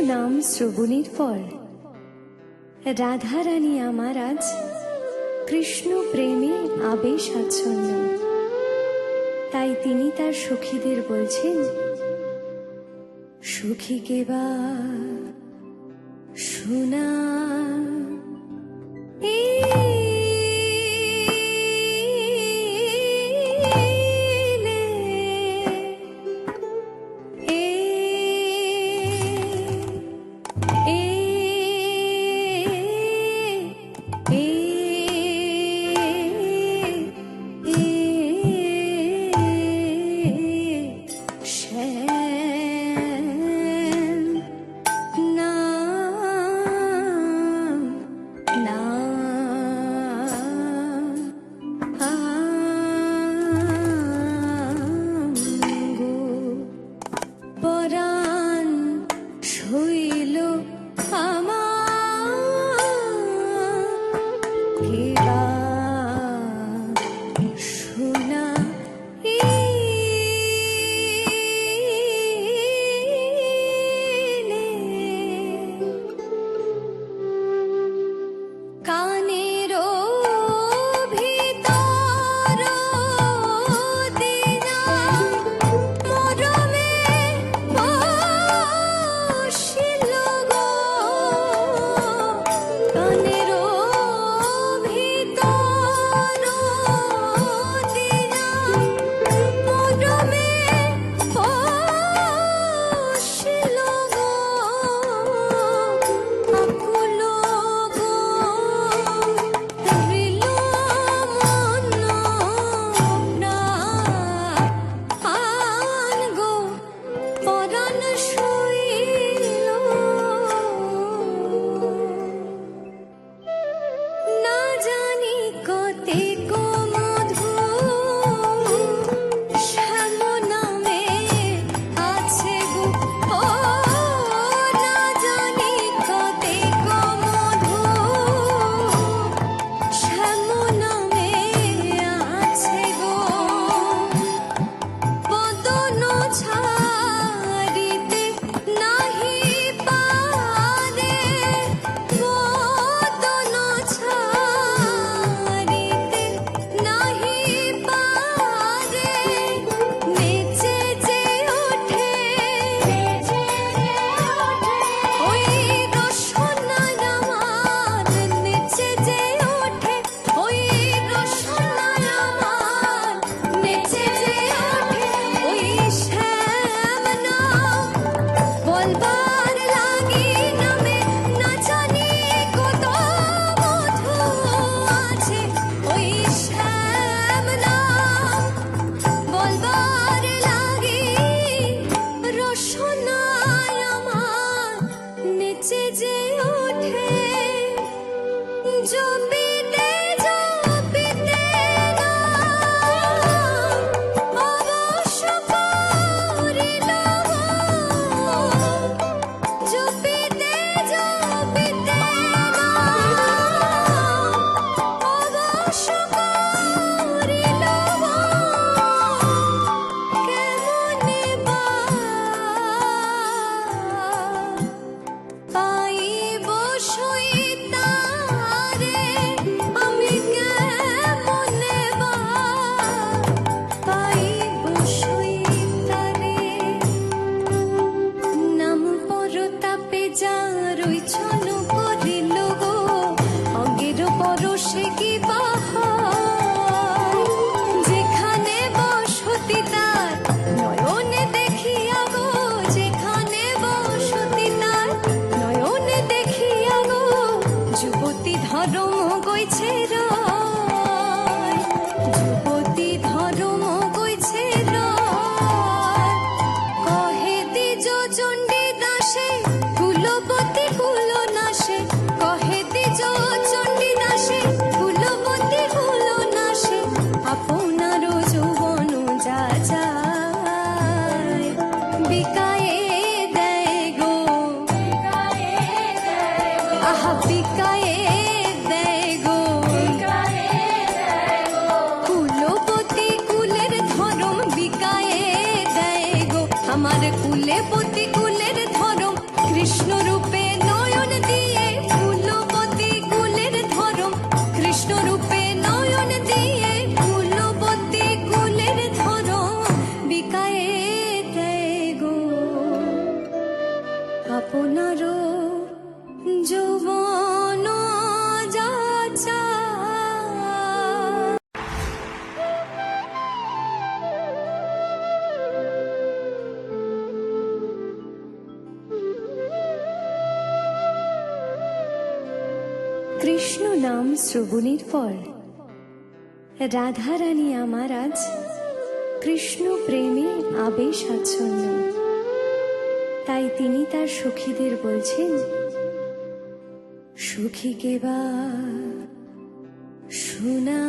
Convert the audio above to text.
নাম শ্রবণের পর রাধারানী আমার আজ কৃষ্ণ প্রেমে আবেশ আচ্ছন্ন। তাই তিনি তার সখীদের বলছেন সখীকে বা? শোনা এই me আমার কুলে পতি কুলের ধরম কৃষ্ণ রূপে নয়ন দিয়ে। ফুলপতি কুলের ধরম কৃষ্ণ রূপে নাম শ্রবণের পর রাধারানী আমার আজ কৃষ্ণ প্রেমে আবেশ আচ্ছন্ন। তাই তিনি তার সুখীদের বলছেন সুখী কেবা শোনা